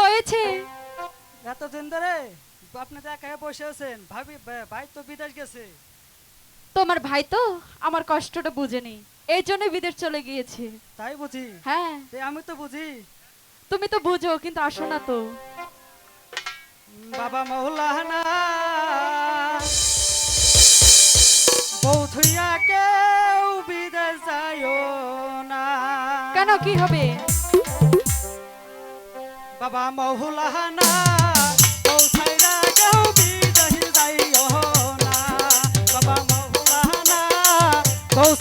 হয়েছে? এতদিন ধরে আপনি তো একা বসে আছেন। ভাবি ভাই তো বিদেশ গেছে। তোমার ভাই তো আমার কষ্টটা বুঝেনি এই জন্য বিদেশ চলে গিয়েছে। তাই বুঝি? হ্যাঁ। আমি তো বুঝি। তুমি তো বুঝো কিন্তু আসো না তো। বাবা মৌলানা কেউ বিদেশ যাইও না। কেন কি হবে? বাবা মৌলানা বউ